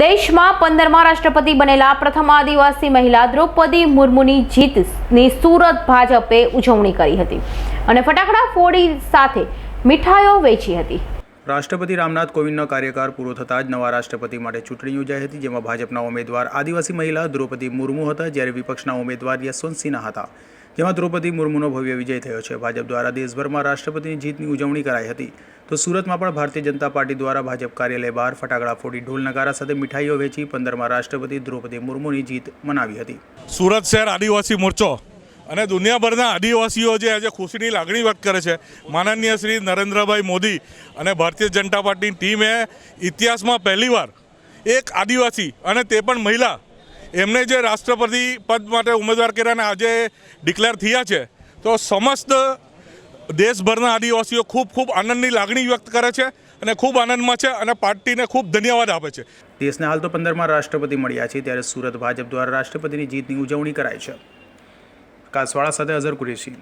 દેશમાં પંદરમાં રાષ્ટ્રપતિ બનેલા પ્રથમ આદિવાસી મહિલા દ્રૌપદી મુર્મુની જીતની સુરત ભાજપે ઉજવણી કરી હતી અને ફટાકડા ફોડી સાથે મીઠાઈઓ વેચી હતી. રાષ્ટ્રપતિ રામનાથ કોવિંદનો કાર્યકાળ પૂરો થતાં જ નવા રાષ્ટ્રપતિ માટે ચૂંટણી યોજાઈ હતી, જેમાં ભાજપના ઉમેદવાર આદિવાસી મહિલા દ્રૌપદી મુર્મુ હતા, જ્યારે વિપક્ષના ઉમેદવાર યશવંતસિંહના હતા. જેમાં દ્રૌપદી મુર્મુનો ભવ્ય વિજય થયો છે. ભાજપ દ્વારા દેશભરમાં રાષ્ટ્રપતિની જીતની ઉજવણી કરાઈ હતી. તો સુરતમાં પણ ભારતીય જનતા પાર્ટી દ્વારા ભાજપ કાર્યાલય બહાર ફટાકડા ફોડી ઢોલ નગારા સાથે મીઠાઈઓ વેચી પંદરમાં રાષ્ટ્રપતિ દ્રૌપદી મુર્મુની જીત મનાવી હતી. સુરત શહેર આદિવાસી મોરચો અને દુનિયાભરના આદિવાસીઓ જે આજે ખુશીની લાગણી વ્યક્ત કરે છે, માનનીય શ્રી નરેન્દ્રભાઈ મોદી અને ભારતીય જનતા પાર્ટીની ટીમે ઇતિહાસમાં પહેલીવાર એક આદિવાસી અને તે પણ મહિલા એમને જે રાષ્ટ્રપતિ પદ માટે ઉમેદવાર કર્યાને આજે ડિક્લેર થયા છે, તો સમસ્ત દેશભરના આદિવાસીઓ ખૂબ ખૂબ આનંદની લાગણી વ્યક્ત કરે છે અને ખૂબ આનંદમાં છે અને પાર્ટીને ખૂબ ધન્યવાદ આપે છે. દેશને હાલ તો પંદરમાં રાષ્ટ્રપતિ મળ્યા છે, ત્યારે સુરત ભાજપ દ્વારા રાષ્ટ્રપતિની જીતની ઉજવણી કરાય છે. કાસવાળા સાથે અઝર કુરેશી.